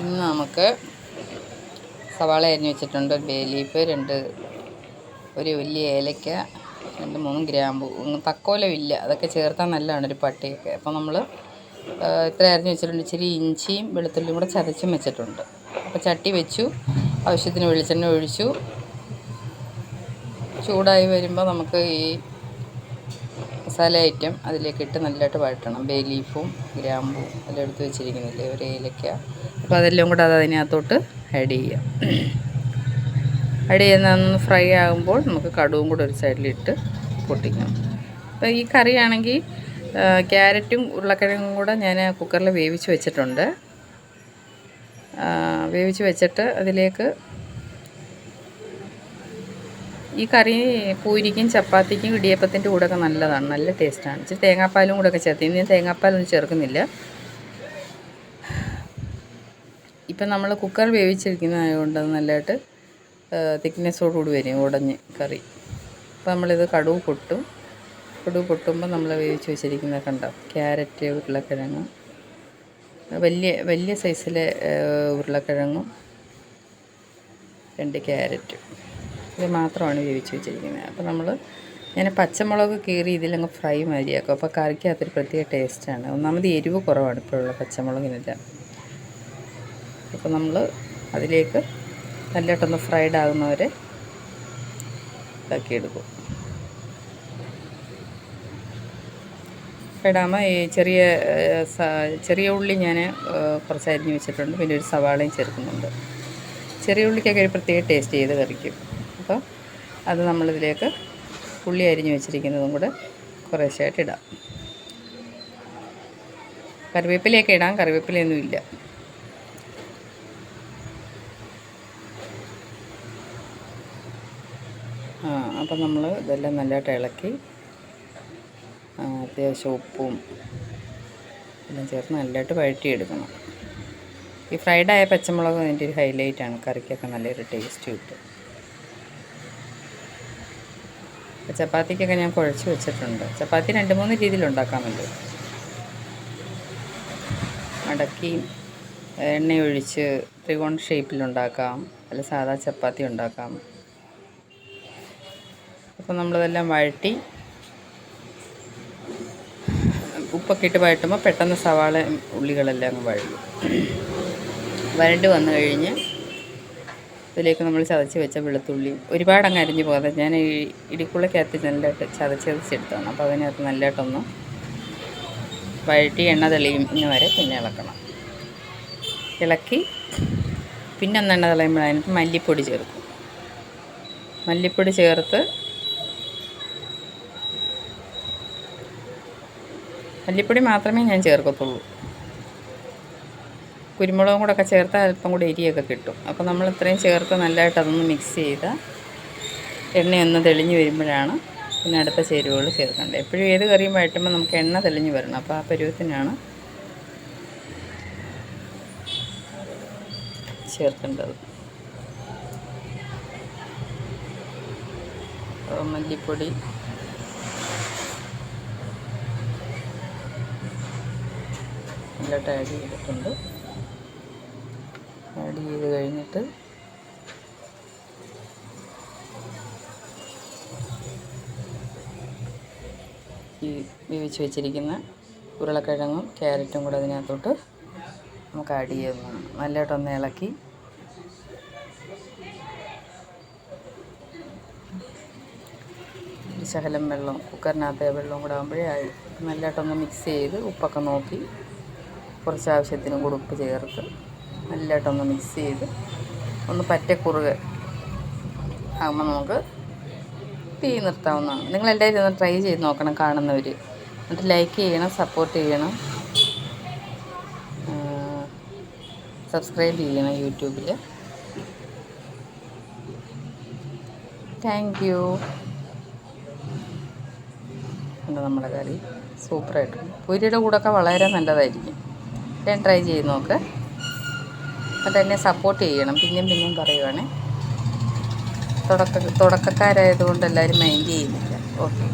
ഇന്ന് നമുക്ക് സവാള അരിഞ്ഞ് വെച്ചിട്ടുണ്ട്. ഒരു ബേ ലീഫ് രണ്ട് ഒരു വലിയ ഏലക്ക രണ്ട് മൂന്ന് ഗ്രാമ്പു. തക്കോലമില്ല അതൊക്കെ ചേർത്താൽ നല്ലതാണ് ഒരു പട്ടിയൊക്കെ. അപ്പോൾ നമ്മൾ ഇത്ര അരിഞ്ഞ് വെച്ചിട്ടുണ്ട്. ഇച്ചിരി ഇഞ്ചിയും വെളുത്തുള്ളിയും കൂടെ ചതച്ചും വെച്ചിട്ടുണ്ട്. അപ്പോൾ ചട്ടി വെച്ചു. ആവശ്യത്തിന് വെളിച്ചെണ്ണ ഒഴിച്ചു. ചൂടായി വരുമ്പോൾ നമുക്ക് ഈ മസാല ഐറ്റം അതിലേക്ക് ഇട്ട് നല്ലതായിട്ട് വഴറ്റണം. ബേ ലീഫും ഗ്രാമ്പും എല്ലാം എടുത്ത് വെച്ചിരിക്കുന്നില്ലേ? ഒരു ഏലക്ക. അപ്പോൾ അതെല്ലാം കൂടെ അത് അതിനകത്തോട്ട് ആഡ് ചെയ്യാം. ആഡ് ചെയ്യുന്ന ഫ്രൈ ആകുമ്പോൾ നമുക്ക് കടുവും കൂടെ ഒരു സൈഡിലിട്ട് പൊട്ടിക്കണം അപ്പോൾ ഈ കറിയാണെങ്കിൽ ക്യാരറ്റും ഉരുളക്കിഴങ്ങും കൂടെ ഞാൻ കുക്കറിൽ വേവിച്ച് വെച്ചിട്ടുണ്ട്. വേവിച്ച് വെച്ചിട്ട് അതിലേക്ക് ഈ കറി പൂരിക്കും ചപ്പാത്തിക്കും ഇടിയപ്പത്തിന്റെ കൂടെയൊക്കെ നല്ലതാണ്. നല്ല ടേസ്റ്റാണ്. ഇച്ചിരി തേങ്ങാപ്പാലും കൂടെ ഒക്കെ ചേർത്ത്. ഇനി തേങ്ങാപ്പാലൊന്നും ചേർക്കുന്നില്ല. ഇപ്പം നമ്മൾ കുക്കർ വേവിച്ചിരിക്കുന്നതായതുകൊണ്ട് അത് നല്ലതായിട്ട് തിക്നെസ്സോടുകൂടി വരും ഉടഞ്ഞ് കറി. അപ്പോൾ നമ്മളിത് കടുവ് പൊട്ടും. കടുവ് പൊട്ടുമ്പോൾ നമ്മൾ വേവിച്ച് വെച്ചിരിക്കുന്ന കണ്ടോ? ക്യാരറ്റ് ഉരുളക്കിഴങ്ങ്. വലിയ വലിയ സൈസിലെ ഉരുളക്കിഴങ്ങും രണ്ട് ക്യാരറ്റ്. ഇത് മാത്രമാണ് വേവിച്ച് വെച്ചിരിക്കുന്നത്. അപ്പോൾ നമ്മൾ ഞാൻ പച്ചമുളക് കീറി ഇതിലങ്ങ് ഫ്രൈ മാതിരിയാക്കും അപ്പോൾ കറിക്കകത്തൊരു പ്രത്യേക ടേസ്റ്റാണ്. ഒന്നാമത് എരിവ് കുറവാണ് ഇപ്പോഴുള്ള പച്ചമുളകിനെല്ലാം അപ്പോൾ നമ്മൾ അതിലേക്ക് നല്ലതായിട്ടൊന്ന് ഫ്രൈഡ് ആകുന്നവരെ ഇതാക്കിയെടുക്കും. ഫ്രൈഡാകുമ്പോൾ ഈ ചെറിയ ചെറിയ ഉള്ളി ഞാൻ കുറച്ച് അരിഞ്ഞ് വെച്ചിട്ടുണ്ട്. പിന്നെ ഒരു സവാളയും ചേർക്കുന്നുണ്ട്. ചെറിയ ഉള്ളിക്കൊക്കെ ഒരു പ്രത്യേക ടേസ്റ്റ് ചെയ്ത് കറിക്കും. അപ്പോൾ അത് നമ്മളിതിലേക്ക് ഉള്ളി അരിഞ്ഞ് വെച്ചിരിക്കുന്നതും കൂടെ കുറേശ്ശായിട്ട് ഇടാം. കറിവേപ്പിലയൊക്കെ ഇടാം കറിവേപ്പിലയൊന്നും ഇല്ല. ആ അപ്പം നമ്മൾ ഇതെല്ലാം നല്ലതായിട്ട് ഇളക്കി അത്യാവശ്യം ഉപ്പും എല്ലാം ചേർത്ത് നല്ലതായിട്ട് വഴറ്റിയെടുക്കണം. ഈ ഫ്രൈഡായ പച്ചമുളക് അതിന്റെ ഒരു ഹൈലൈറ്റാണ് കറിക്കൊക്കെ നല്ലൊരു ടേസ്റ്റ് കിട്ടും അപ്പോൾ ചപ്പാത്തിക്കൊക്കെ ഞാൻ കുഴച്ച് വെച്ചിട്ടുണ്ട്. ചപ്പാത്തി രണ്ട് മൂന്ന് രീതിയിൽ ഉണ്ടാക്കാമല്ലോ മടക്കി എണ്ണയൊഴിച്ച് ത്രികോൺ ഷേപ്പിലുണ്ടാക്കാം. അല്ല സാധാ ചപ്പാത്തി ഉണ്ടാക്കാം. അപ്പോൾ നമ്മളിതെല്ലാം വഴറ്റി ഉപ്പൊക്കെ ഇട്ട് വഴറ്റുമ്പോൾ പെട്ടെന്ന് സവാള ഉള്ളികളെല്ലാം അങ്ങ് വഴറ്റും. വരണ്ട് വന്നു കഴിഞ്ഞ് ഇതിലേക്ക് നമ്മൾ ചതച്ച് വെച്ച വെളുത്തുള്ളി ഒരുപാട് അങ്ങ് അരിഞ്ഞു പോകാതെ ഞാൻ ഈ ഇടിക്കുള്ളക്കകത്ത് നല്ലതായിട്ട് ചതച്ച് ചതച്ചെടുത്താണ് അപ്പോൾ അതിനകത്ത് നല്ലതായിട്ടൊന്ന് വഴറ്റി എണ്ണ തെളിയും ഇന്ന് വരെ പിന്നെ ഇളക്കണം. ഇളക്കി പിന്നെ ഒന്ന് എണ്ണ തെളിയുമ്പോൾ അതിനകത്ത് മല്ലിപ്പൊടി ചേർക്കും. മല്ലിപ്പൊടി ചേർത്ത് മല്ലിപ്പൊടി മാത്രമേ ഞാൻ ചേർക്കത്തുള്ളൂ. കുരുമുളകും കൂടെ ഒക്കെ ചേർത്താൽ അല്പം കൂടി എരിയൊക്കെ കിട്ടും. അപ്പോൾ നമ്മൾ ഇത്രയും ചേർത്ത് നല്ലതായിട്ട് അതൊന്ന് മിക്സ് ചെയ്ത് എണ്ണയൊന്ന് തെളിഞ്ഞ് വരുമ്പോഴാണ് പിന്നെ അടുത്ത ചേരുവകൾ ചേർക്കേണ്ടത്. എപ്പോഴും ഏത് കറിയും വഴറ്റുമ്പോൾ നമുക്ക് എണ്ണ തെളിഞ്ഞ് വരണം. അപ്പോൾ ആ പരുവത്തിനാണ് ചേർക്കേണ്ടത്. മല്ലിപ്പൊടി. നല്ലതായിട്ട് ആഡ് ചെയ്തിട്ടുണ്ട്. ആഡ് ചെയ്ത് കഴിഞ്ഞിട്ട് ഈ വേവിച്ച് വെച്ചിരിക്കുന്ന ഉരുളക്കിഴങ്ങും ക്യാരറ്റും കൂടെ അതിനകത്തോട്ട് നമുക്ക് ആഡ് ചെയ്യുന്നതാണ് നല്ലതായിട്ടൊന്ന് ഇളക്കി. ശകലം വെള്ളം കുക്കറിനകത്തെ വെള്ളവും കൂടെ ആകുമ്പോഴേ നല്ലതായിട്ടൊന്ന് മിക്സ് ചെയ്ത് ഉപ്പൊക്കെ നോക്കി കുറച്ച് ആവശ്യത്തിന് കൂടെ ഉപ്പ് ചേർത്ത് നല്ലതായിട്ടൊന്ന് മിക്സ് ചെയ്ത് ഒന്ന് പറ്റ കുറുകെ ആകുമ്പോൾ നമുക്ക് തീ നിർത്താവുന്നതാണ്. നിങ്ങളെല്ലാവരും ഒന്ന് ട്രൈ ചെയ്ത് നോക്കണം കാണുന്നവർ എന്നിട്ട് ലൈക്ക് ചെയ്യണം സപ്പോർട്ട് ചെയ്യണം. സബ്സ്ക്രൈബ് ചെയ്യണം യൂട്യൂബിൽ താങ്ക് യു ഉണ്ട് നമ്മുടെ കറി? സൂപ്പറായിട്ടുണ്ട്. പൂരിയുടെ കൂടെയൊക്കെ വളരെ നല്ലതായിരിക്കും. ഞാൻ ട്രൈ ചെയ്ത് നോക്ക്. എന്നിട്ട് തന്നെ സപ്പോർട്ട് ചെയ്യണം. പിന്നെയും പിന്നെയും പറയുവാണേ. തുടക്ക തുടക്കക്കാരായതുകൊണ്ട് എല്ലാവരും മൈൻഡ് ചെയ്യുന്നില്ല. ഓക്കെ